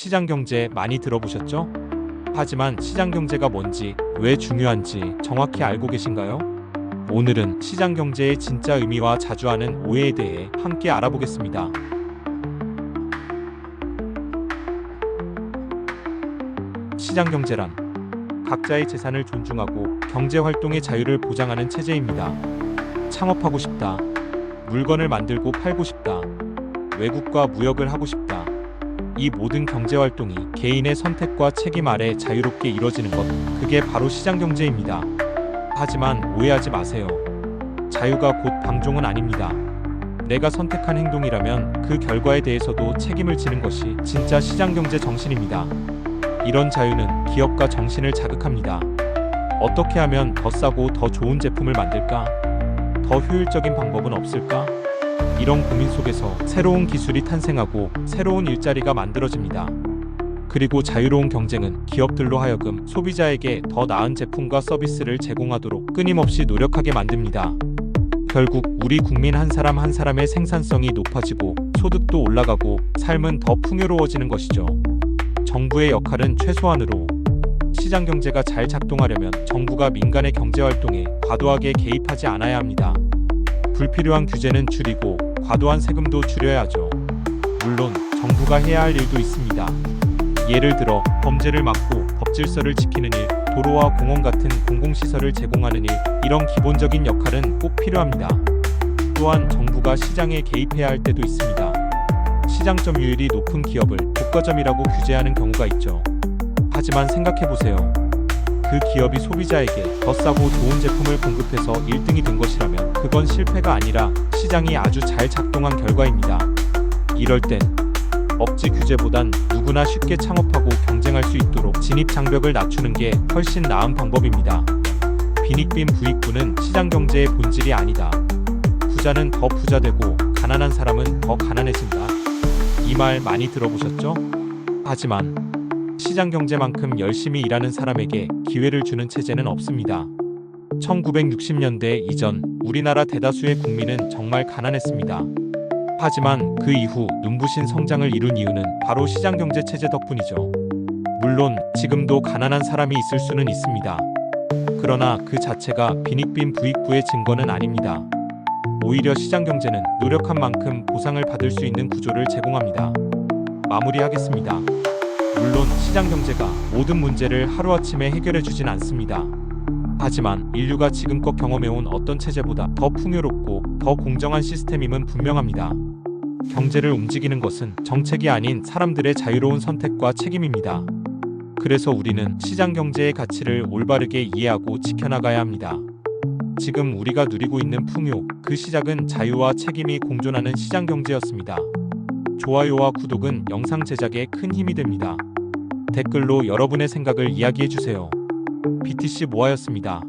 시장 경제 많이 들어보셨죠? 하지만 시장 경제가 뭔지, 왜 중요한지 정확히 알고 계신가요? 오늘은 시장 경제의 진짜 의미와 자주 하는 오해에 대해 함께 알아보겠습니다. 시장 경제란 각자의 재산을 존중하고 경제 활동의 자유를 보장하는 체제입니다. 창업하고 싶다. 물건을 만들고 팔고 싶다. 외국과 무역을 하고 싶다. 이 모든 경제 활동이 개인의 선택과 책임 아래 자유롭게 이루어지는 것, 그게 바로 시장 경제입니다. 하지만 오해하지 마세요. 자유가 곧 방종은 아닙니다. 내가 선택한 행동이라면 그 결과에 대해서도 책임을 지는 것이 진짜 시장 경제 정신입니다. 이런 자유는 기업과 정신을 자극합니다. 어떻게 하면 더 싸고 더 좋은 제품을 만들까? 더 효율적인 방법은 없을까? 이런 고민 속에서 새로운 기술이 탄생하고 새로운 일자리가 만들어집니다. 그리고 자유로운 경쟁은 기업들로 하여금 소비자에게 더 나은 제품과 서비스를 제공하도록 끊임없이 노력하게 만듭니다. 결국 우리 국민 한 사람 한 사람의 생산성이 높아지고 소득도 올라가고 삶은 더 풍요로워지는 것이죠. 정부의 역할은 최소한으로 시장 경제가 잘 작동하려면 정부가 민간의 경제 활동에 과도하게 개입하지 않아야 합니다. 불필요한 규제는 줄이고 과도한 세금도 줄여야 하죠. 물론 정부가 해야 할 일도 있습니다. 예를 들어 범죄를 막고 법 질서를 지키는 일, 도로와 공원 같은 공공시설을 제공하는 일, 이런 기본적인 역할은 꼭 필요합니다. 또한 정부가 시장에 개입해야 할 때도 있습니다. 시장 점유율이 높은 기업을 독과점이라고 규제하는 경우가 있죠. 하지만 생각해보세요. 그 기업이 소비자에게 더 싸고 좋은 제품을 공급해서 1등이 된 것이라면 그건 실패가 아니라 시장이 아주 잘 작동한 결과입니다. 이럴 땐 억지 규제보단 누구나 쉽게 창업하고 경쟁할 수 있도록 진입 장벽을 낮추는 게 훨씬 나은 방법입니다. 빈익빈 부익부는 시장 경제의 본질이 아니다. 부자는 더 부자되고 가난한 사람은 더 가난해진다. 이 말 많이 들어보셨죠? 하지만 시장 경제만큼 열심히 일하는 사람에게 기회를 주는 체제는 없습니다. 1960년대 이전 우리나라 대다수의 국민은 정말 가난했습니다. 하지만 그 이후 눈부신 성장을 이룬 이유는 바로 시장 경제 체제 덕분이죠. 물론 지금도 가난한 사람이 있을 수는 있습니다. 그러나 그 자체가 빈익빈 부익부의 증거는 아닙니다. 오히려 시장 경제는 노력한 만큼 보상을 받을 수 있는 구조를 제공합니다. 마무리하겠습니다. 물론 시장 경제가 모든 문제를 하루아침에 해결해 주진 않습니다. 하지만 인류가 지금껏 경험해온 어떤 체제보다 더 풍요롭고 더 공정한 시스템임은 분명합니다. 경제를 움직이는 것은 정책이 아닌 사람들의 자유로운 선택과 책임입니다. 그래서 우리는 시장 경제의 가치를 올바르게 이해하고 지켜나가야 합니다. 지금 우리가 누리고 있는 풍요, 그 시작은 자유와 책임이 공존하는 시장 경제였습니다. 좋아요와 구독은 영상 제작에 큰 힘이 됩니다. 댓글로 여러분의 생각을 이야기해 주세요. BTC 모아였습니다.